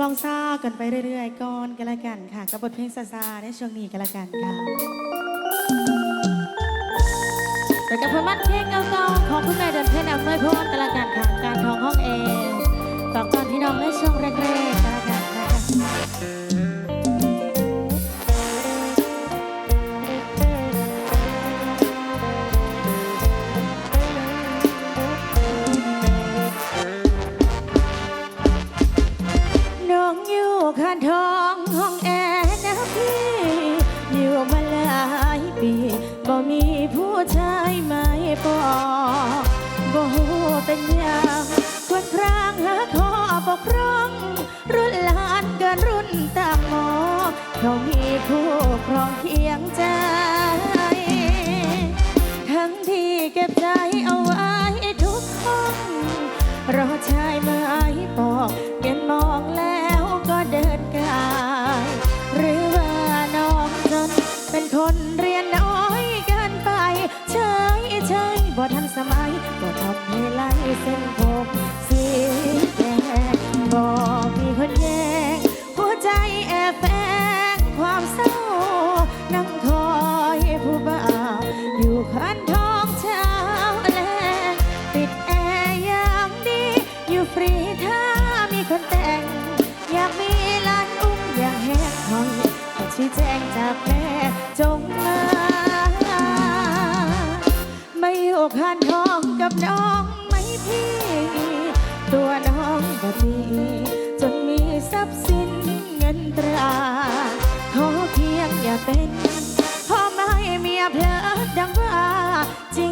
ลองซ่ากันไปเรื่อยๆก่อนกันละกันค่ะกับบทเพลงซาซาในช่วงนี้กันละกันค่ะแต่กับพมัดเพลงเก่าๆของคุณแม่เดินเพชรอำนวยพรกันละกันค่ะการทองห้องเอง เป็นอยังควรครางหาขอปกครอง รุ่นหลานเกินรุ่นตามหมอเขามีคู่ครองเคียงใจ ปิดแอร์อย่างดี อยู่ฟรีถ้ามีคนแต่ง อยากมีลานอุ้มอย่างแหกห้องขอชี้แจงจากแม่จงมา ไม่อยู่ข้างท้องกับน้องไหมพี่ ตัวน้องก็ดีจนมีทรัพย์สินเงินตรา ขอเพียงอย่าเป็นพ่อไม่เมียเพลอดังว่าจริง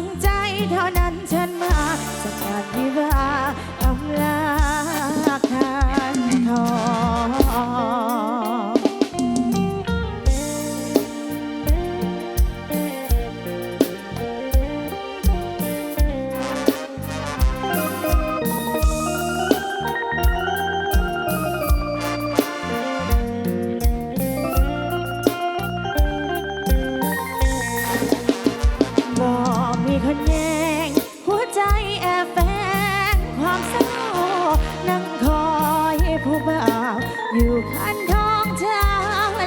ผู้บ่าวอยู่ข้างท้องเช้าแล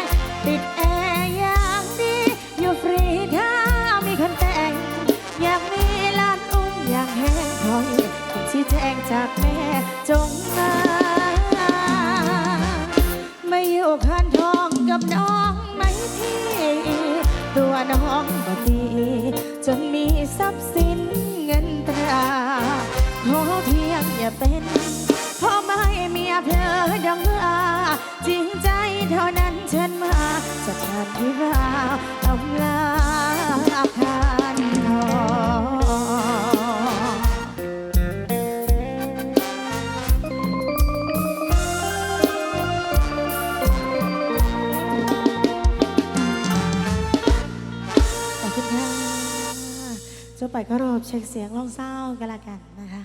งปิดแอร์อย่างดี อยู่ฟรีถ้ามีคนแต่ง อยากมีลานอุ้มอย่างแห้งคอยต้องชี้แจงจากแม่จงมาไม่อยู่ข้างท้องกับน้องไหมพี่ ตัวน้องก็ดีจนมีทรัพย์สิน ทั่วไปก็รอบเช็คเสียงลองเศร้ากันละกันนะคะ